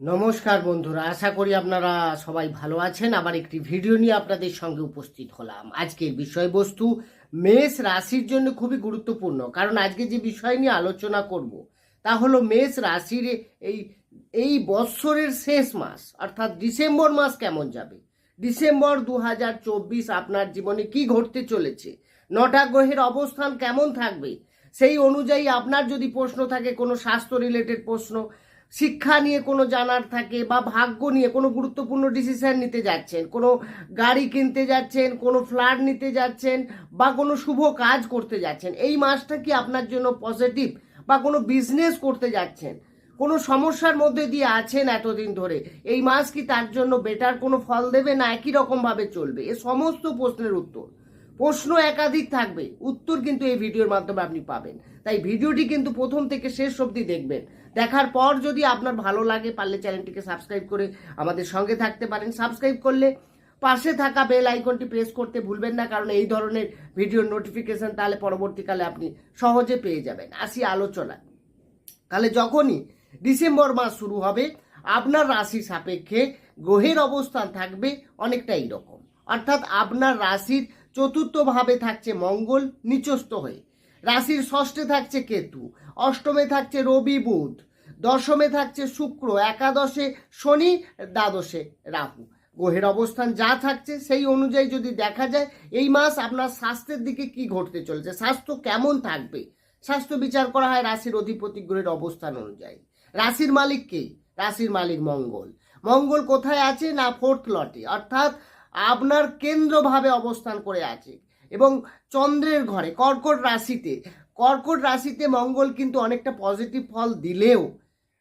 নমস্কার বন্ধুরা, আশা করি আপনারা সবাই ভালো আছেন। আবার একটি ভিডিও নিয়ে আপনাদের সঙ্গে উপস্থিত হলাম। আজকের বিষয়বস্তু, মেষ রাশির জন্য খুবই গুরুত্বপূর্ণ। কারণ আজকে যে বিষয় নিয়ে আলোচনা করব, তা হলো মেষ রাশির এই এই বৎসরের শেষ মাস, অর্থাৎ ডিসেম্বর মাস কেমন যাবে? ডিসেম্বর দু হাজার চব্বিশ আপনার জীবনে কি ঘটতে চলেছে? নটা গ্রহের অবস্থান কেমন থাকবে? সেই অনুযায়ী আপনার যদি প্রশ্ন থাকে, কোনো স্বাস্থ্য রিলেটেড প্রশ্ন শিক্ষা নিয়ে কোনো জানার থাকে বা ভাগ্য নিয়ে কোনো গুরুত্বপূর্ণ ডিসিশন নিতে যাচ্ছেন, কোনো গাড়ি কিনতে যাচ্ছেন, কোনো ফ্ল্যাট নিতে যাচ্ছেন বা কোনো শুভ কাজ করতে যাচ্ছেন, এই মাসটা কি আপনার জন্য পজিটিভ বা কোনো বিজনেস করতে যাচ্ছেন? কোনো সমস্যার মধ্যে দিয়ে আছেন এতদিন ধরে, এই মাস কি তার জন্য বেটার কোনো ফল দেবে না একই রকমভাবে চলবে? এ সমস্ত প্রশ্নের উত্তর। প্রশ্ন একাধিক থাকবে, উত্তর কিন্তু এই ভিডিওর মাধ্যমে আপনি পাবেন। তাই ভিডিওটি কিন্তু প্রথম থেকে শেষ অবধি দেখবেন। দেখার পর যদি আপনার ভালো লাগে, পারলে চ্যানেলটিকে সাবস্ক্রাইব করে আমাদের সঙ্গে থাকতে পারেন। সাবস্ক্রাইব করলে পাশে থাকা বেল আইকনটি প্রেস করতে ভুলবেন না, কারণ এই ধরনের ভিডিওর নোটিফিকেশন তাহলে পরবর্তীকালে আপনি সহজে পেয়ে যাবেন। আসি আলোচনা তাহলে যখনই ডিসেম্বর মাস শুরু হবে, আপনার রাশি সাপেক্ষে গ্রহের অবস্থান থাকবে অনেকটা এইরকম অর্থাৎ আপনার রাশির চতুর্থ ভাবে থাকছে মঙ্গল, নিচস্থ হয়ে। রাশির ষষ্ঠে থাকছে কেতু, অষ্টমে থাকছে রবি বুধ, দশমে থাকছে শুক্র, একাদশে শনি, দ্বাদশে রাহু। গ্রহের অবস্থান যা থাকছে সেই অনুযায়ী যদি দেখা যায়, এই মাস আপনার স্বাস্থ্যের দিকে কি ঘটতে চলেছে, স্বাস্থ্য কেমন থাকবে? স্বাস্থ্য বিচার করা হয় রাশির অধিপতি গ্রহের অবস্থান অনুযায়ী। রাশির মালিক কে? রাশির মালিক মঙ্গল। মঙ্গল কোথায় আছে? না ফোর্থ লটে। অর্থাৎ আপনার কেন্দ্রভাবে অবস্থান করে আছে। এবং চন্দ্রের ঘরে, কর্কট রাশিতে। কর্কট রাশিতে মঙ্গল কিন্তু অনেকটা পজিটিভ ফল দিলেও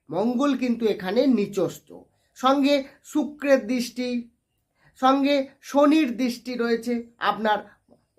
মঙ্গল কিন্তু এখানে নিচস্ত সঙ্গে শুক্রের দৃষ্টি, সঙ্গে শনির দৃষ্টি রয়েছে আপনার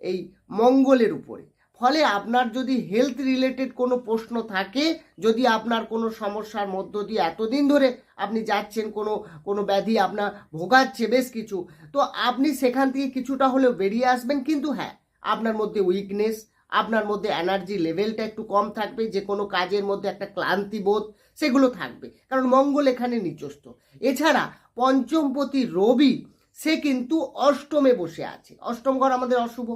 এই মঙ্গলের উপরে। ফলে আপনার যদি হেলথ রিলেটেড কোনো প্রশ্ন থাকে, যদি আপনার কোনো সমস্যার মধ্য দিয়ে এতদিন ধরে আপনি যাচ্ছেন, কোনো কোনো ব্যাধি আপনার ভোগাচ্ছে বেশ কিছু, তো আপনি সেখান থেকে কিছুটা হলেও বেরিয়ে আসবেন। কিন্তু হ্যাঁ আপনার মধ্যে উইকনেস আপনার মধ্যে এনার্জি লেভেলটা একটু কম থাকবে যে কোনো কাজের মধ্যে একটা ক্লান্তি বোধ, সেগুলো থাকবে। কারণ মঙ্গল এখানে নিচস্ত এছাড়া পঞ্চমপতি রবি, সে কিন্তু অষ্টমে বসে আছে। অষ্টম ঘর আমাদের অশুভ।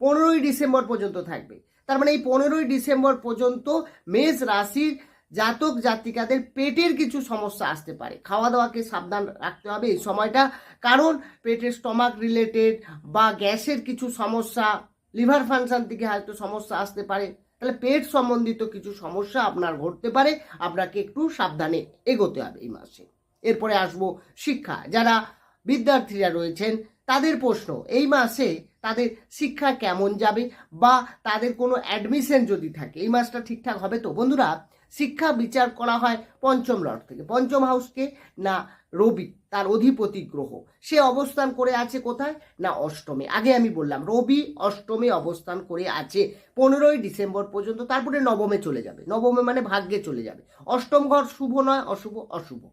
পনেরোই ডিসেম্বর পর্যন্ত থাকবে। তার মানে এই পনেরোই ডিসেম্বর পর্যন্ত মেষ রাশির জাতক জাতিকাদের পেটের কিছু সমস্যা আসতে পারে। খাওয়া দাওয়াকে সাবধান রাখতে হবে এই সময়টা। কারণ পেটের স্টমাক রিলেটেড বা গ্যাসের কিছু সমস্যা, লিভার ফাংশন থেকে হয়তো সমস্যা আসতে পারে। তাহলে পেট সম্বন্ধিত কিছু সমস্যা আপনার ঘটতে পারে। আপনাকে একটু সাবধানে এগোতে হবে এই মাসে। এরপরে আসব শিক্ষা। যারা বিদ্যার্থীরা রয়েছেন, তাদের প্রশ্ন, এই মাসে তাদের শিক্ষা কেমন যাবে? বা তাদের কোনো অ্যাডমিশন যদি থাকে, এই মাসটা ঠিকঠাক হবে তো? বন্ধুরা শিক্ষা বিচার করা হয় পঞ্চম লট থেকে, পঞ্চম হাউসকে না রবি, তার অধিপতি গ্রহ। সে অবস্থান করে আছে কোথায়? না অষ্টমে। আগে আমি বললাম, রবি অষ্টমে অবস্থান করে আছে পনেরোই ডিসেম্বর পর্যন্ত, তারপরে নবমে চলে যাবে। নবমে মানে ভাগ্যে চলে যাবে। অষ্টম ঘর শুভ নয়, অশুভ অশুভ।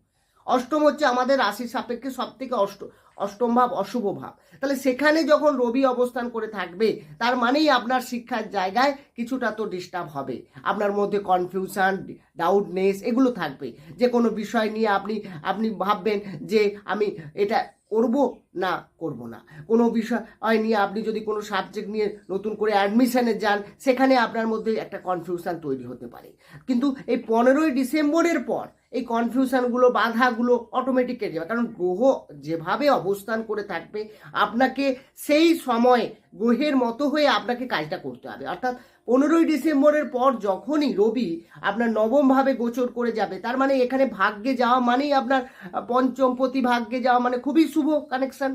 অষ্টম হচ্ছে আমাদের রাশির সাপেক্ষে সব থেকে অষ্ট অষ্টম ভাব, অশুভ ভাব। তাহলে সেখানে যখন রবি অবস্থান করে থাকবে, তার মানেই আপনার শিক্ষার জায়গায় কিছুটা তো ডিস্টার্ব হবে। আপনার মধ্যে কনফিউশন ডাউটনেস এগুলো থাকবে। যে কোনো বিষয় নিয়ে আপনি আপনি ভাববেন যে আমি এটা করব না করব না। কোনো বিষয় নিয়ে আপনি যদি কোনো সাবজেক্ট নিয়ে নতুন করে অ্যাডমিশানে যান, সেখানে আপনার মধ্যে একটা কনফিউশান তৈরি হতে পারে। কিন্তু এই পনেরোই ডিসেম্বরের পর এই কনফিউশানগুলো বাধাগুলো অটোমেটিক কেটে যাবে। কারণ গ্রহ যেভাবে অবস্থান করে থাকবে, আপনাকে সেই সময়ে গ্রহের মতো হয়ে আপনাকে কাজটা করতে হবে। অর্থাৎ পনেরোই ডিসেম্বরের পর যখনই রবি আপনার নবমভাবে গোচর করে যাবে, তার মানে এখানে ভাগ্যে যাওয়া মানেই আপনার পঞ্চমপতি ভাগ্যে যাওয়া মানে খুবই শুভ কানেকশান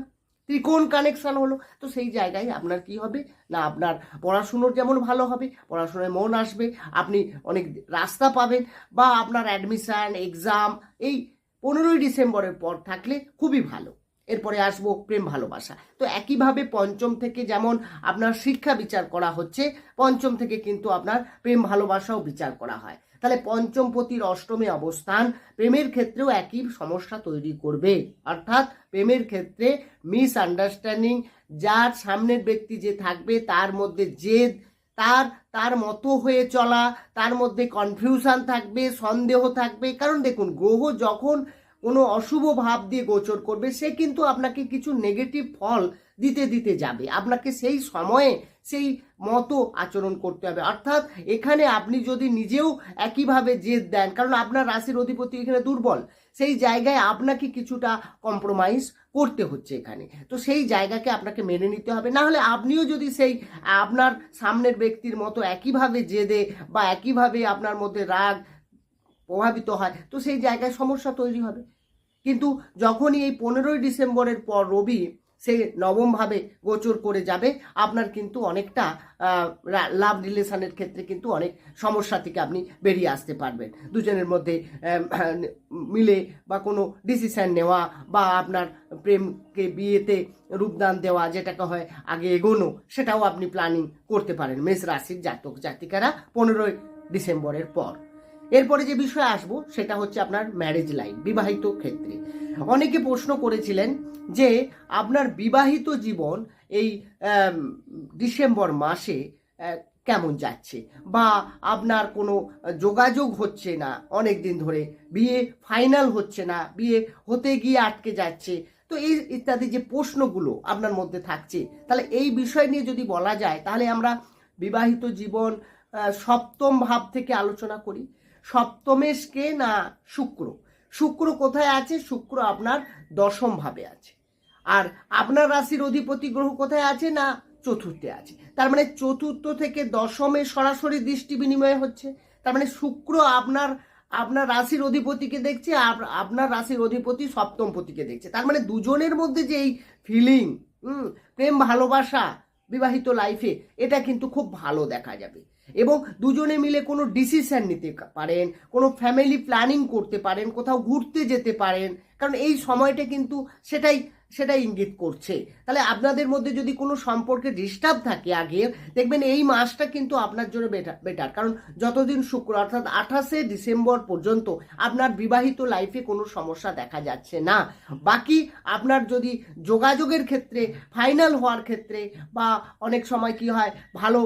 ত্রিকোণ কানেকশান হলো। তো সেই জায়গায় আপনার কি হবে? না, আপনার পড়াশুনোর যেমন ভালো হবে, পড়াশোনায় মন আসবে, আপনি অনেক রাস্তা পাবেন বা আপনার অ্যাডমিশান এক্সাম এই পনেরোই ডিসেম্বরের পর থাকলে খুবই ভালো। এরপরে আসব প্রেম ভালোবাসা। তো একইভাবে পঞ্চম থেকে যেমন আপনার শিক্ষা বিচার করা হচ্ছে, পঞ্চম থেকে কিন্তু আপনার প্রেম ভালোবাসাও বিচার করা হয়। তাহলে পঞ্চমপতির অষ্টমে অবস্থান, প্রেমের ক্ষেত্রেও একই সমস্যা তৈরি করবে। অর্থাৎ প্রেমের ক্ষেত্রে মিস আন্ডারস্ট্যান্ডিং যার সামনের ব্যক্তি যে থাকবে, তার মধ্যে জেদ, তার তার মতো হয়ে চলা, তার মধ্যে কনফিউশন থাকবে, সন্দেহ থাকবে। কারণ দেখুন, গ্রহ যখন কোনো অশুভ ভাব দিয়ে গোচর করবে, সে কিন্তু আপনাকে কিছু নেগেটিভ ফল দিতে দিতে যাবে। আপনাকে সেই সময়ে সেই মতো আচরণ করতে হবে। অর্থাৎ এখানে আপনি যদি নিজেও একইভাবে জেদ দেন, কারণ আপনার রাশির অধিপতি এখানে দুর্বল, সেই জায়গায় আপনাকে কিছুটা কম্প্রোমাইজ করতে হচ্ছে এখানে। তো সেই জায়গাকে আপনাকে মেনে নিতে হবে। না হলে আপনিও যদি সেই আপনার সামনের ব্যক্তির মতো একইভাবে জেদে বা একইভাবে আপনার মধ্যে রাগ প্রভাবিত হয়। তো সেই জায়গায় সমস্যা তৈরি হবে। কিন্তু যখনই এই পনেরোই ডিসেম্বরের পর রবি সে নবমভাবে গোচর করে যাবে, আপনার কিন্তু অনেকটা লাভ রিলেশনের ক্ষেত্রে কিন্তু অনেক সমস্যা থেকে আপনি বেরিয়ে আসতে পারবেন। দুজনের মধ্যে মিলে বা কোনো ডিসিশান নেওয়া বা আপনার প্রেমকে বিয়েতে রূপদান দেওয়া যেটাকে হয় আগে এগোনো, সেটাও আপনি প্ল্যানিং করতে পারেন। মেষ রাশির জাতক জাতিকারা পনেরোই ডিসেম্বরের পর। এরপরে যে বিষয়ে আসব, সেটা হচ্ছে আপনার ম্যারেজ লাইফ বিবাহিত ক্ষেত্রে। অনেকে প্রশ্ন করেছিলেন যে, আপনার বিবাহিত জীবন এই ডিসেম্বর মাসে কেমন যাচ্ছে? বা আপনার কোনো যোগাযোগ হচ্ছে না, অনেক দিন ধরে বিয়ে ফাইনাল হচ্ছে না, বিয়ে হতে গিয়ে আটকে যাচ্ছে। তো এই ইত্যাদি যে প্রশ্নগুলো আপনার মধ্যে থাকছে, তাহলে এই বিষয় নিয়ে যদি বলা যায়, তাহলে আমরা বিবাহিত জীবন সপ্তম ভাব থেকে আলোচনা করি। সপ্তমেশ কে না শুক্র? শুক্র কোথায় আছে? শুক্র আপনার দশম ভাবে আছে। আর আপনার রাশির অধিপতি গ্রহ কোথায় আছে না? চতুর্থে আছে। তার মানে চতুর্থ থেকে দশমে সরাসরি দৃষ্টি বিনিময় হচ্ছে। তার মানে শুক্র আপনার আপনার রাশির অধিপতিকে দেখছে আর আপনার রাশির অধিপতি সপ্তম পতিকে দেখছে। তার মানে দুজনের মধ্যে যে এই ফিলিং প্রেম, ভালোবাসা বিবাহিত লাইফে এটা কিন্তু খুব ভালো দেখা যাবে। এবং দুজনে মিলে কোনো ডিসিশন নিতে পারেন, কোনো ফ্যামিলি প্ল্যানিং করতে পারেন, কোথাও ঘুরতে যেতে পারেন, কারণ এই সময়টা কিন্তু সেটাই সেটাই ইঙ্গিত করছে। তাহলে আপনাদের মধ্যে যদি কোনো সম্পর্কে ডিস্টার্ব থাকে আগে, দেখবেন এই মাসটা কিন্তু আপনার জন্য বেটার বেটার কারণ যতদিন শুক্র, অর্থাৎ আঠাশে ডিসেম্বর পর্যন্ত আপনার বিবাহিত লাইফে কোনো সমস্যা দেখা যাচ্ছে না। বাকি আপনার যদি যোগাযোগের ক্ষেত্রে ফাইনাল হওয়ার ক্ষেত্রে বা অনেক সময় কি হয়, ভালো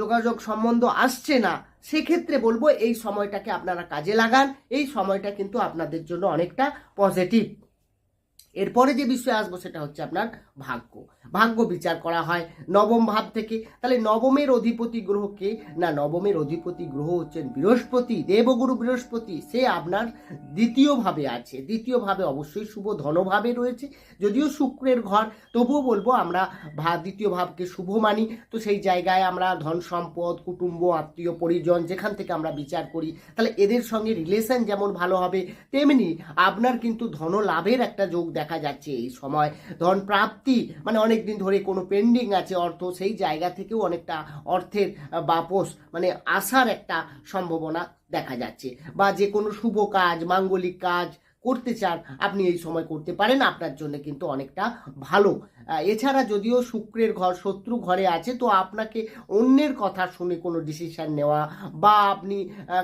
যোগাযোগ সম্বন্ধ আসছে না, সেক্ষেত্রে বলব এই সময়টাকে আপনারা কাজে লাগান। এই সময়টা কিন্তু আপনাদের জন্য অনেকটা পজিটিভ এরপরে যে বিষয়ে আসব সেটা হচ্ছে আপনার ভাগ্য। ভাগ্য বিচার করা হয় নবম ভাব থেকে। তাহলে নবমের অধিপতি গ্রহকে না, নবমের অধিপতি গ্রহ হচ্ছেন বৃহস্পতি, দেবগুরু বৃহস্পতি। সে আপনার দ্বিতীয় ভাবে আছে। দ্বিতীয় ভাবে অবশ্যই শুভ ধনভাবে রয়েছে। যদিও শুক্রের ঘর, তবুও বলব আমরা ভা দ্বিতীয় ভাবকে শুভ মানি। তো সেই জায়গায় আমরা ধন সম্পদ, কুটুম্ব, আত্মীয়, পরিজন যেখান থেকে আমরা বিচার করি, তাহলে এদের সঙ্গে রিলেশন যেমন ভালো হবে, তেমনি আপনার কিন্তু ধন লাভের একটা যোগ দেখা যাচ্ছে এই সময়। ধন প্রাপ্তি মানে অনেক দিন ধরে কোনো পেন্ডিং আছে অর্থ, সেই জায়গা থেকেও অনেকটা অর্থের বাপস মানে আসার একটা সম্ভাবনা দেখা যাচ্ছে। বা যে কোনো শুভ কাজ, মাঙ্গলিক কাজ করতে চান, আপনি এই সময় করতে পারেন, আপনার জন্য কিন্তু অনেকটা ভালো। এছাড়া যদিও শুক্রের ঘর, শত্রু ঘরে আছে, তো আপনাকে অন্যের কথা শুনে কোনো ডিসিশন নেওয়া বা আপনি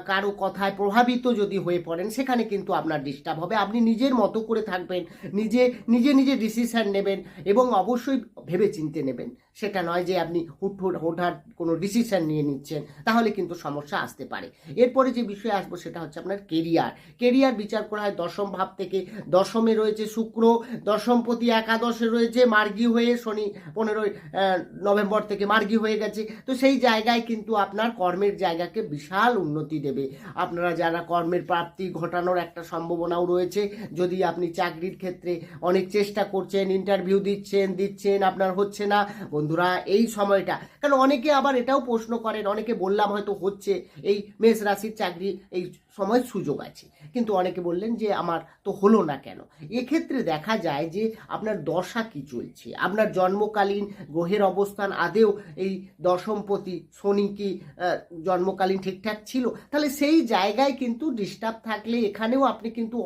কারও কথায় প্রভাবিত যদি হয়ে পড়েন, সেখানে কিন্তু আপনার ডিস্টার্ব হবে। আপনি নিজের মতো করে থাকবেন, নিজে নিজে নিজে ডিসিশন নেবেন এবং অবশ্যই ভেবে চিনতে নেবেন। সেটা নয় যে আপনি হুট হুট হঠাৎ কোনো ডিসিশন নিয়ে নিচ্ছেন, তাহলে কিন্তু সমস্যা আসতে পারে। এরপরে যে বিষয়ে আসব সেটা হচ্ছে আপনার কেরিয়ার কেরিয়ার বিচার করা হয় দশম ভাব থেকে। দশমে রয়েছে শুক্র দশমপতি একাদশে রয়েছে মার্গী হয়ে শনি পনেরোই নভেম্বর থেকে মার্গী হয়ে গেছে। তো সেই জায়গায় কিন্তু আপনার কর্মের জায়গাকে বিশাল উন্নতি দেবে। আপনারা যারা কর্মের প্রাপ্তি ঘটানোর একটা সম্ভাবনাও রয়েছে, যদি আপনি চাকরির ক্ষেত্রে অনেক চেষ্টা করছেন ইন্টারভিউ দিচ্ছেন দিচ্ছেন, আপনার হচ্ছে না বন্ধুরা, এই সময়টা। কারণ অনেকে আবার এটাও প্রশ্ন করেন, অনেকে বললাম হয়তো হচ্ছে এই মেষ রাশির চাকরি, এই সময় সুযোগ আছে। কিন্তু অনেকে বললেন যে, আমার তো হলো না কেন? এক্ষেত্রে দেখা যায় যে, আপনার দশা কি চলছে? আপনার জন্মকালীন গ্রহের অবস্থান আদেও এই দশমপতি শনি কি জন্মকালীন ঠিকঠাক ছিল? তাহলে সেই জায়গায় কিন্তু ডিস্টার্ব থাকলে এখানেও আপনি কিন্তু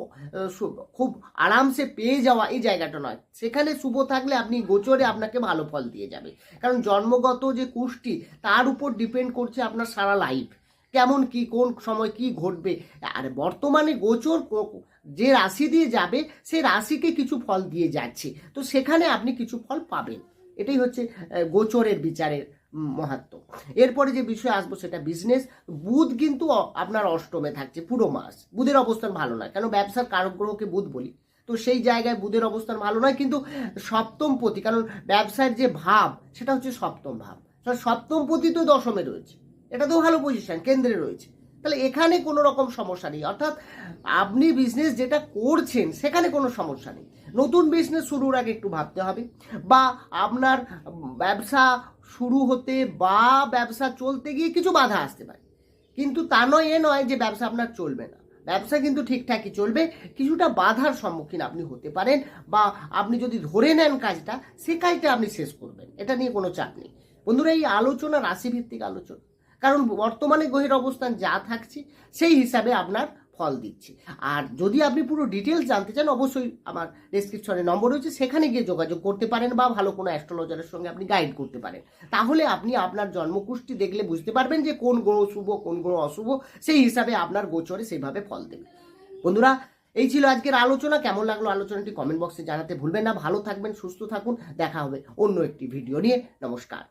খুব আরামসে পেয়ে যাওয়া এই জায়গাটা নয়। সেখানে শুভ থাকলে আপনি গোচরে আপনাকে ভালো ফল দিয়ে যাবে। কারণ জন্মগত যে কুষ্টি, তার উপর ডিপেন্ড করছে আপনার সারা লাইফ কেমন কি, কোন সময় কি ঘটবে? আর বর্তমানে গোচর যে রাশি দিয়ে যাবে, সে রাশিকে কিছু ফল দিয়ে যাচ্ছে। তো সেখানে আপনি কিছু ফল পাবেন। এটাই হচ্ছে গোচরের বিচারের মহাত্ম। এরপরে যে বিষয় আসব সেটা বিজনেস বুধ কিন্তু আপনার অষ্টমে থাকছে, পুরো মাস। বুধের অবস্থান ভালো নয়। কেন? ব্যবসার কারক গ্রহকে বুধ বলি। তো সেই জায়গায় বুধের অবস্থান ভালো নয়, কিন্তু সপ্তম পতি, কারণ ব্যবসার যে ভাব, সেটা হচ্ছে সপ্তম ভাব। সপ্তম পতি তো দশমে রয়েছে। এটা তো ভালো পজিশন কেন্দ্রে রয়েছে। তাহলে এখানে কোনো রকম সমস্যা নেই। অর্থাৎ আপনি বিজনেস যেটা করছেন, সেখানে কোনো সমস্যা নেই। নতুন বিজনেস শুরুর আগে একটু ভাবতে হবে। বা আপনার ব্যবসা শুরু হতে বা ব্যবসা চলতে গিয়ে কিছু বাধা আসতে পারে। কিন্তু তা নয়, এ নয় যে ব্যবসা আপনার চলবে না। ব্যবসা কিন্তু ঠিকঠাকই চলবে। কিছুটা বাধার সম্মুখীন আপনি হতে পারেন বা আপনি যদি ধরে নেন কাজটা, সে কাজটা আপনি শেষ করবেন। এটা নিয়ে কোনো চাপ নেই। বন্ধুরা, এই আলোচনা, রাশিভিত্তিক আলোচনা কারণ বর্তমানে গ্রহের অবস্থান যা থাকছে, সেই হিসাবে আপনার ফল দিচ্ছে। আর যদি আপনি পুরো ডিটেলস জানতে চান, অবশ্যই আমার ডেসক্রিপশনে নম্বর রয়েছে। সেখানে গিয়ে যোগাযোগ করতে পারেন বা ভালো কোনো অ্যাস্ট্রোলজারের সঙ্গে আপনি গাইড করতে পারেন। তাহলে আপনি আপনার জন্মকুষ্টি দেখলে বুঝতে পারবেন যে কোন গ্রহ শুভ, কোন গ্রহ অশুভ, সেই হিসাবে আপনার গোচরে সেইভাবে ফল দেবে। বন্ধুরা, এই ছিল আজকের আলোচনা। কেমন লাগল আলোচনাটি কমেন্ট বক্সে জানাতে ভুলবেন না। ভালো থাকবেন, সুস্থ থাকুন। দেখা হবে অন্য একটি ভিডিও নিয়ে। নমস্কার।